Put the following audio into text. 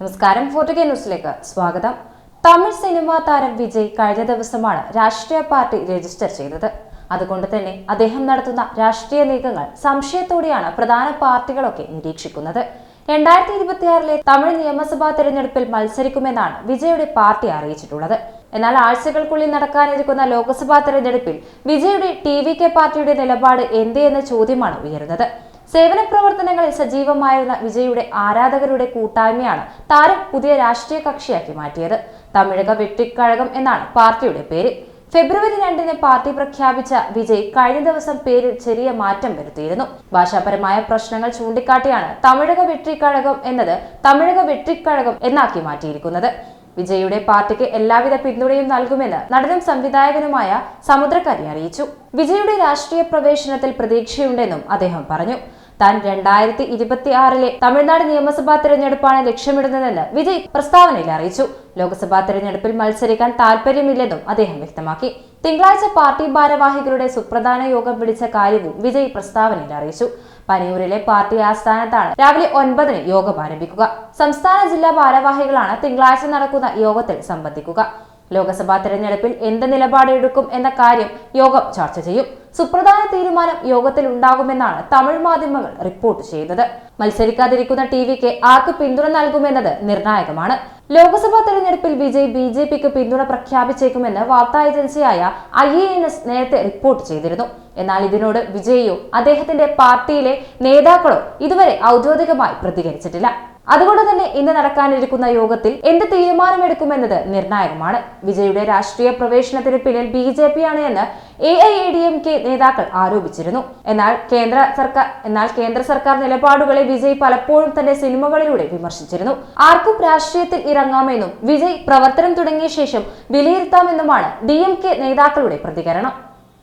നമസ്കാരം. ഫോർട്ടുകെ ന്യൂസിലേക്ക് സ്വാഗതം. തമിഴ് സിനിമാ താരം വിജയ് കഴിഞ്ഞ ദിവസമാണ് രാഷ്ട്രീയ പാർട്ടി രജിസ്റ്റർ ചെയ്തത്. അതുകൊണ്ട് തന്നെ അദ്ദേഹം നടത്തുന്ന രാഷ്ട്രീയ നീക്കങ്ങൾ സംശയത്തോടെയാണ് പ്രധാന പാർട്ടികളൊക്കെ നിരീക്ഷിക്കുന്നത്. രണ്ടായിരത്തി ഇരുപത്തിയാറിലെ തമിഴ് നിയമസഭാ തെരഞ്ഞെടുപ്പിൽ മത്സരിക്കുമെന്നാണ് വിജയുടെ പാർട്ടി അറിയിച്ചിട്ടുള്ളത്. എന്നാൽ ആഴ്ചകൾക്കുള്ളിൽ നടക്കാനിരിക്കുന്ന ലോക്സഭാ തെരഞ്ഞെടുപ്പിൽ വിജയുടെ ടി വി കെ പാർട്ടിയുടെ നിലപാട് എന്ത് എന്ന ചോദ്യമാണ് ഉയരുന്നത്. സേവന പ്രവർത്തനങ്ങളിൽ സജീവമായിരുന്ന വിജയുടെ ആരാധകരുടെ കൂട്ടായ്മയാണ് താരം പുതിയ രാഷ്ട്രീയ കക്ഷിയാക്കി മാറ്റിയത്. തമിഴക വെട്ടിക്കഴകം എന്നാണ് പാർട്ടിയുടെ പേര്. ഫെബ്രുവരി രണ്ടിന് പാർട്ടി പ്രഖ്യാപിച്ച വിജയ് കഴിഞ്ഞ ദിവസം പേരിൽ ചെറിയ മാറ്റം വരുത്തിയിരുന്നു. ഭാഷാപരമായ പ്രശ്നങ്ങൾ ചൂണ്ടിക്കാട്ടിയാണ് തമിഴക വെട്ടിക്കഴകം എന്നത് തമിഴക വെട്ടിക്കഴകം എന്നാക്കി മാറ്റിയിരിക്കുന്നത്. വിജയുടെ പാർട്ടിക്ക് എല്ലാവിധ പിന്തുണയും നൽകുമെന്ന് നടനും സംവിധായകനുമായ സമുദ്രക്കരി അറിയിച്ചു. വിജയുടെ രാഷ്ട്രീയ പ്രവേശനത്തിൽ പ്രതീക്ഷയുണ്ടെന്നും അദ്ദേഹം പറഞ്ഞു. താൻ രണ്ടായിരത്തി ഇരുപത്തി ആറിലെ തമിഴ്നാട് നിയമസഭാ തെരഞ്ഞെടുപ്പാണ് ലക്ഷ്യമിടുന്നതെന്ന് വിജയ് പ്രസ്താവനയിൽ അറിയിച്ചു. ലോക്സഭാ തെരഞ്ഞെടുപ്പിൽ മത്സരിക്കാൻ താൽപര്യമില്ലെന്നും അദ്ദേഹം വ്യക്തമാക്കി. തിങ്കളാഴ്ച പാർട്ടി ഭാരവാഹികളുടെ സുപ്രധാന യോഗം വിളിച്ച കാര്യവും വിജയ് പ്രസ്താവനയിൽ അറിയിച്ചു. പനിയൂരിലെ പാർട്ടി ആസ്ഥാനത്താണ് രാവിലെ ഒൻപതിന് യോഗം ആരംഭിക്കുക. സംസ്ഥാന ജില്ലാ ഭാരവാഹികളാണ് തിങ്കളാഴ്ച നടക്കുന്ന യോഗത്തിൽ സംബന്ധിക്കുക. ലോക്സഭാ തെരഞ്ഞെടുപ്പിൽ എന്ത് നിലപാടെടുക്കും എന്ന കാര്യം യോഗം ചർച്ച ചെയ്യും. സുപ്രധാന തീരുമാനം യോഗത്തിൽ ഉണ്ടാകുമെന്നാണ് തമിഴ് മാധ്യമങ്ങൾ റിപ്പോർട്ട് ചെയ്യുന്നത് മത്സരിക്കാതിരിക്കുന്ന ടി വിക്ക് ആർക്ക് പിന്തുണ നൽകുമെന്നത് നിർണായകമാണ്. ലോക്സഭാ തെരഞ്ഞെടുപ്പിൽ വിജയ് ബി ജെ പിക്ക് പിന്തുണ പ്രഖ്യാപിച്ചേക്കുമെന്ന് വാർത്താ ഏജൻസിയായ ഐ എ എൻ എസ് നേരത്തെ റിപ്പോർട്ട് ചെയ്തിരുന്നു. എന്നാൽ ഇതിനോട് വിജയോ അദ്ദേഹത്തിന്റെ പാർട്ടിയിലെ നേതാക്കളോ ഇതുവരെ ഔദ്യോഗികമായി പ്രതികരിച്ചിട്ടില്ല. അതുകൊണ്ട് തന്നെ ഇന്ന് നടക്കാനിരിക്കുന്ന യോഗത്തിൽ എന്ത് തീരുമാനമെടുക്കുമെന്നത് നിർണായകമാണ്. വിജയുടെ രാഷ്ട്രീയ പ്രവേശനത്തിന് പിന്നിൽ ബി ജെ പി ആണ് എന്ന് A I A D M K നേതാക്കൾ ആരോപിച്ചിരുന്നു. എന്നാൽ കേന്ദ്ര സർക്കാർ എന്നാൽ കേന്ദ്ര സർക്കാർ നിലപാടുകളെ വിജയ് പലപ്പോഴും തന്റെ സിനിമകളിലൂടെ വിമർശിച്ചിരുന്നു. ആർക്കും രാഷ്ട്രീയത്തിൽ ഇറങ്ങാമെന്നും വിജയ് പ്രവർത്തനം തുടങ്ങിയ ശേഷം വിലയിരുത്താമെന്നുമാണ് ഡി നേതാക്കളുടെ പ്രതികരണം.